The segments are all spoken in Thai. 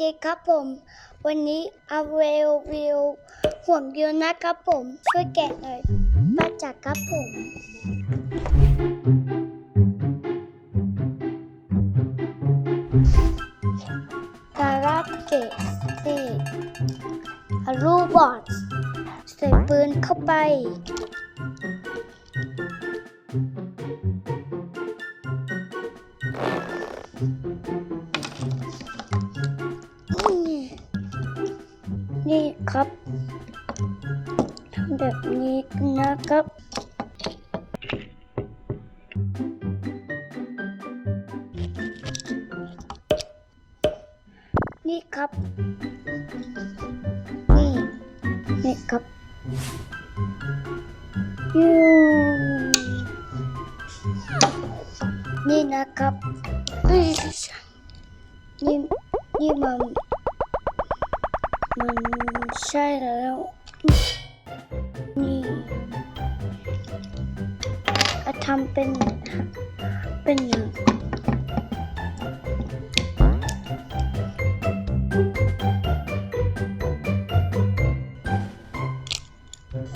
ดีครับผม วันนี้เอาเวลวิวห่วงยนต์นะครับผม ช่วยแกะหน่อยมาจากครับผมการาเกะสิอารูบอทใส่ปืนเข้าไป นี่ครับทำแบบนี้นะครับนี่ครับ นี่ นี่ครับยูนี่นะครับ นี่ นี่มัน มันใช่แล้ว นี่อะทำเป็น เป็นอย่าง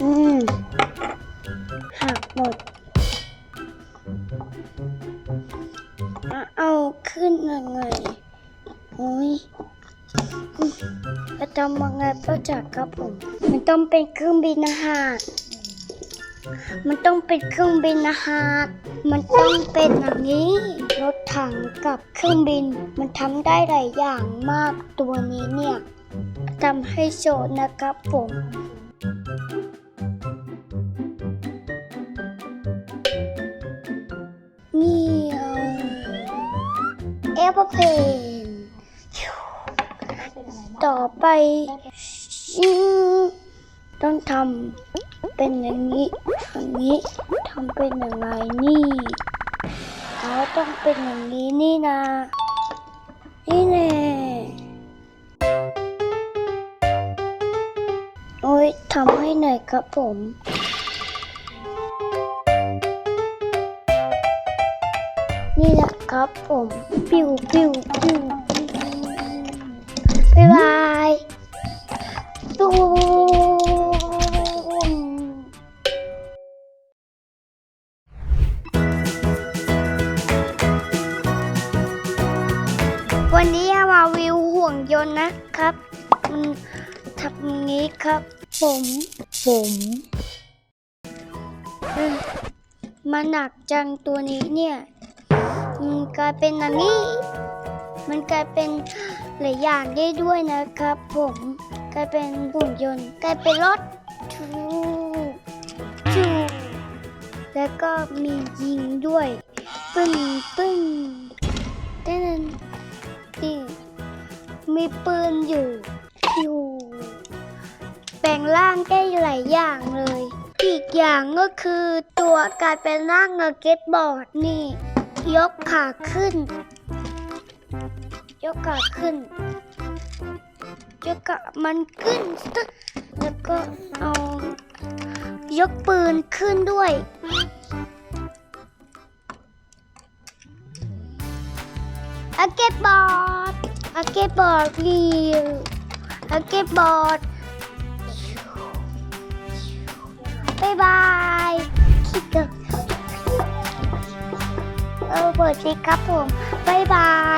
อืมหักหมดอะเอาขึ้นยังไงโอ้ย จะทำยังไงก็จากครับผม มันต้องเป็นเครื่องบินอาหารมันต้องเป็นเครื่องบินอาหารมันต้องเป็นอย่างนี้ รถถังกับเครื่องบิน มันทำได้หลายอย่างมากตัวนี้เนี่ยทำให้โชว์นะครับผมเนี่เอาเอเวอร์เพน ต่อไปต้องทำเป็นอย่างนี้อย่างนี้ทำเป็นยังไงนี่เขาต้องเป็นอย่างนี้นี่นะนี่แน่โอ้ยทำให้หน่อยครับผมนี่แหละครับผม ปิ้วปิ้วปิ้ว บ๊ายบายตูมวันนี้มาวิวห่วงยนต์นะครับ มันทำอย่างนี้ครับ ผมผมอืมมันหนักจังตัวนี้เนี่ย มันกลายเป็นอันนี้ มันกลายเป็น หลายอย่างได้ด้วยนะครับผมกลายเป็นหุ่นยนต์กลายเป็นรถทูทูแล้วก็มียิงด้วย ปึ้งปึ้งเต้นตีมีปืนอยู่อยู่แปลงร่างได้หลายอย่างเลย อีกอย่างก็คือตัวกลายเป็นร่างเงเก็ตบอร์ดนี่ ยกขาขึ้น ยกขาขึ้นยกขามันขึ้น แล้วก็เอา ยกปืนขึ้นด้วย อาเก็ตบอร์ดอาเก็ตบอร์ดรีวอาเก็ตบอร์ดบายบายคิดเถอะเออเปิดสิครับผมบายบาย